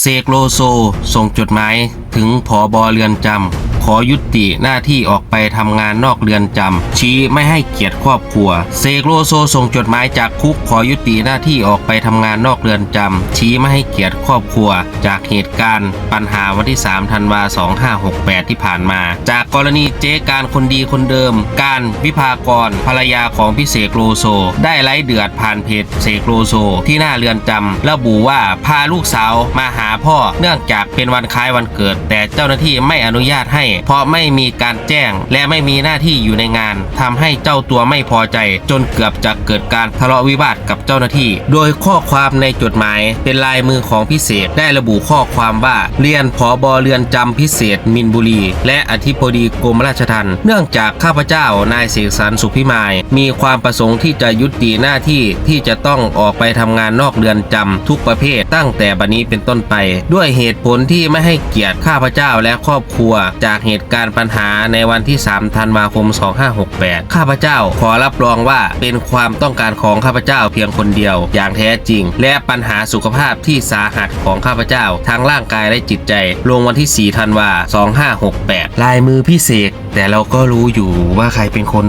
เสกโลโซ ส่งจดหมายถึงผอบอเรือนจำ ขอยุติหน้าที่ออกไปทำงานนอกเรือนจำชี้ไม่ให้เกียรติครอบครัวเสกโลโซส่งจดหมายจากคุกขอยุติหน้าที่ออกไปทำงานนอกเรือนจำชี้ไม่ให้เกียรติครอบครัว จากเหตุการณ์ปัญหาวันที่ 3 ธันวา 2568 ที่ผ่านมา จากกรณีเจ๊การคนดีคนเดิม การวิภากรภรรยาของพี่เสกโลโซ ได้ไล่เดือดผ่านเพจเสกโลโซ ที่หน้าเรือนจำระบุว่าพาลูกสาวมาหาพ่อเนื่องจากเป็นวันคล้ายวันเกิด แต่เจ้าหน้าที่ไม่อนุญาตให้เพราะไม่มีการแจ้ง และไม่มีหน้าที่อยู่ในงานทำให้เจ้าตัวไม่พอใจ จนเกือบจะเกิดการทะเลาะวิวาทกับเจ้าหน้าที่ โดยข้อความในจดหมายเป็นลายมือของพิเศษได้ระบุข้อความว่าเรียนผอบอเรือนจำพิเศษมินบุรี และอธิบดีกรมราชทัณฑ์เนื่องจากข้าพเจ้านายเสกสรรสุพิมาย มีความประสงค์ที่จะยุติหน้าที่ที่จะต้องออกไปทำงานนอกเรือนจำทุกประเภทตั้งแต่บัดนี้เป็นต้นไป ด้วยเหตุผลที่ไม่ให้เกียรติข้าพเจ้าและครอบครัวจากเหตุการณ์ปัญหาในวันที่ 3 ธันวาคม 2568 ข้าพเจ้าขอรับรองว่าเป็นความต้องการของข้าพเจ้าเพียงคนเดียว อย่างแท้จริง และปัญหาสุขภาพที่สาหัสของข้าพเจ้าทั้งร่างกายและจิตใจ ลงวันที่ 4 ธันวา 2568 ลายมือพิเศษ แต่เราก็รู้อยู่ว่าใครเป็นคน